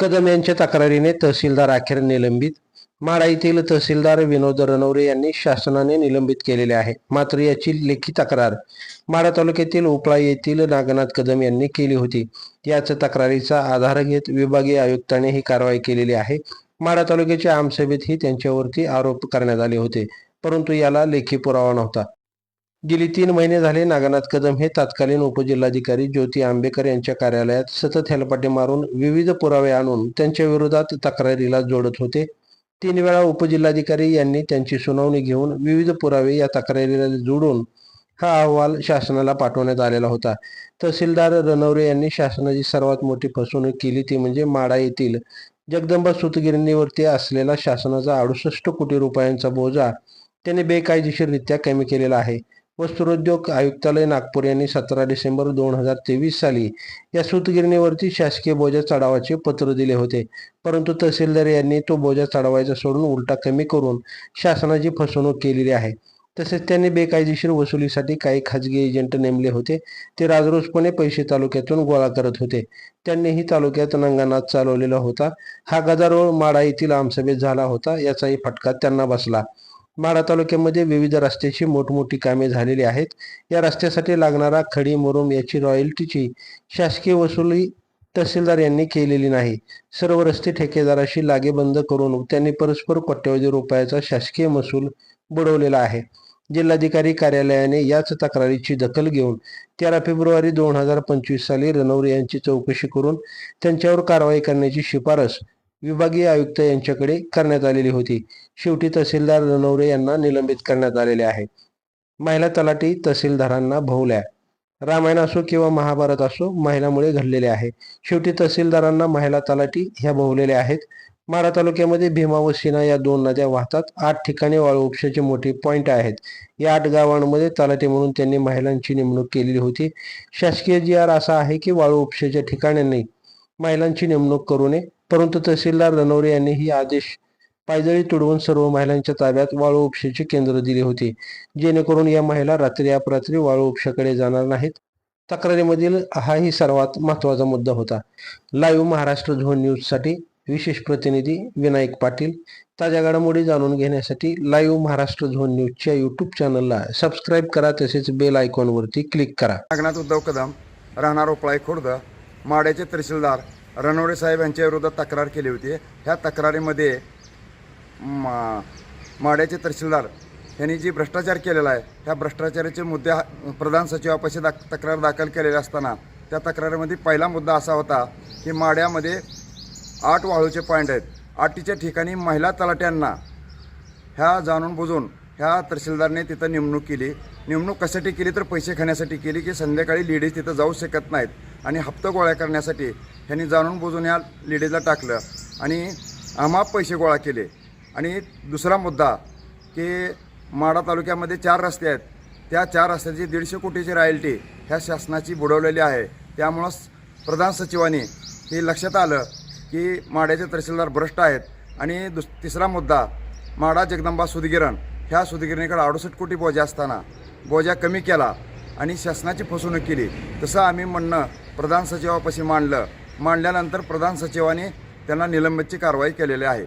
कदम यांच्या तक्रारीने तहसीलदार अखेर निलंबित. माडा येथील तहसीलदार विनोद रणवरे यांनी शासनाने निलंबित केलेले आहे. मात्र याची लेखी तक्रार माडा तालुक्यातील उपळा येथील नागनाथ कदम यांनी केली होती. याच तक्रारीचा आधार घेत विभागीय आयुक्तांनी ही कारवाई केलेली आहे. माडा तालुक्याच्या आमसभेतही त्यांच्यावरती आरोप करण्यात आले होते. परंतु याला लेखी पुरावा नव्हता. गेली तीन महिने झाले नागनाथ कदम हे तत्कालीन उपजिल्हाधिकारी ज्योती आंबेकर यांच्या कार्यालयात सतत हेलपाटे मारून विविध पुरावे आणून त्यांच्या विरोधात तक्रारीला जोडत होते. तीन वेळा उपजिल्हाधिकारी यांनी त्यांची सुनावणी घेऊन विविध पुरावे या तक्रारीला जोडून हा अहवाल शासनाला पाठवण्यात आलेला होता. तहसीलदार रणवरे यांनी शासनाची सर्वात मोठी फसवणूक केली ती म्हणजे माडा येथील जगदंबा सुतगिरणीवरती असलेला शासनाचा अडुसष्ट कोटी रुपयांचा बोजा त्यांनी बेकायदेशीररित्या कमी केलेला आहे. वस्त्रोद्योग आयुक्तालय नागपूर यांनी सतरा डिसेंबर दोन हजार तेवीस साली या सूतगिरणीवरती शासकीय बोजा चढावाचे पत्र दिले होते. परंतु तहसीलदार यांनी तो बोजा चढवायचा सोडून उलटा कमी करून शासनाची फसवणूक केलेली आहे. तसेच त्यांनी बेकायदेशीर वसुलीसाठी काही खाजगी एजंट नेमले होते. ते राजरोजपणे पैसे तालुक्यातून गोळा करत होते. त्यांनीही तालुक्यात नंगानाथ चालवलेला होता. हा गदारोळ माडा येथील आमसभेत झाला होता. याचाही फटका त्यांना बसला. माढा तालुक्यामध्ये विविध रस्त्याची मोठमोठी कामे झालेली आहेत. या रस्त्यासाठी लागणारा खडी मुरुम याची रॉयल्टीची शासकीय वसुली तहसीलदार यांनी केलेली नाही. सर्व रस्ते ठेकेदाराशी लागेबंद करून त्यांनी परस्पर कोट्यवधी रुपयाचा शासकीय महसूल बुडवलेला आहे. जिल्हाधिकारी कार्यालयाने याच तक्रारीची दखल घेऊन तेरा फेब्रुवारी दोन हजार पंचवीस साली रनौरे यांची चौकशी करून त्यांच्यावर कारवाई करण्याची शिफारस विभागीय आयुक्त यांच्याकडे करण्यात आलेली होती. शेवटी तहसीलदार रनवरे यांना निलंबित करण्यात आलेले आहे. महिला तलाठी तहसीलदारांना भोवल्या. रामायण असो किंवा महाभारत असो महिलामुळे घडलेले आहे. शेवटी तहसीलदारांना महिला तलाठी ह्या भोवलेल्या आहेत. माढा तालुक्यामध्ये भीमा व सिना या दोन नद्या वाहतात. आठ ठिकाणी वाळू उपशाचे मोठे पॉइंट आहेत. या आठ गावांमध्ये तलाठी म्हणून त्यांनी महिलांची नेमणूक केलेली होती. शासकीय जी आर असा आहे की वाळू उपशाच्या ठिकाणांनी महिलांची नेमणूक करू नये. परंतु तहसीलदार रणवरे यांनी ही आदेश पायदळी तुडवून सर्व महिलांच्या ताब्यात वाळू उपशाची केंद्र दिले होते. जेणेकरून या महिला रात्री अपरात्री वाळू उपशाकडे जाणार नाहीत. तक्रारीमधील हाही सर्वात महत्त्वाचा मुद्दा होता. लाईव्ह महाराष्ट्र झोन न्यूजसाठी विशेष प्रतिनिधी विनायक पाटील. ताज्या घडामोडी जाणून घेण्यासाठी लाईव्ह महाराष्ट्र झोन न्यूजच्या यूट्यूब चॅनलला सबस्क्राईब करा तसेच बेल आयकॉनवरती क्लिक करा. नागनाथ उद्धव कदम राहणार उपळाई खुर्द माड्याचे तहसीलदार रणवडे साहेब यांच्या विरोधात तक्रार केली होती. ह्या तक्रारीमध्ये मा माड्याचे तहसीलदार यांनी जी भ्रष्टाचार केलेला आहे त्या भ्रष्टाचाराचे मुद्दे हा- प्रधान सचिवापाशी दाख तक्रार दाखल केलेली असताना त्या तक्रारीमध्ये पहिला मुद्दा असा होता की माड्यामध्ये आठ वाळूचे पॉईंट आहेत. आठीच्या ठिकाणी महिला तलाट्यांना ह्या जाणून बुजून ह्या तहसीलदारने तिथं नेमणूक केली. नेमणूक कशासाठी केली तर पैसे खाण्यासाठी केली की संध्याकाळी लेडीज तिथं जाऊ शकत नाहीत आणि हप्ता गोळा करण्यासाठी ह्यांनी जाणून बुजून या लेडीजला टाकलं आणि अमाप पैसे गोळा केले. आणि दुसरा मुद्दा की माडा तालुक्यामध्ये चार रस्ते आहेत. त्या चार रस्त्याची दीडशे कोटीची रॉयल्टी ह्या शासनाची बुडवलेली आहे. त्यामुळं प्रधान सचिवांनी हे लक्षात आलं की माड्याचे तहसीलदार भ्रष्ट आहेत. आणि दुस तिसरा मुद्दा माडा जगदंबा सुदगिरण ह्या सुदगिरणीकडे अडुसष्ट कोटी बोजा असताना बोजा कमी केला आणि शासनाची फसवणूक केली. तसं आम्ही म्हणणं प्रधान सचिवापाशी मांडलं. मांडल्यानंतर प्रधान सचिवाने त्यांना निलंबितची कारवाई केलेली आहे.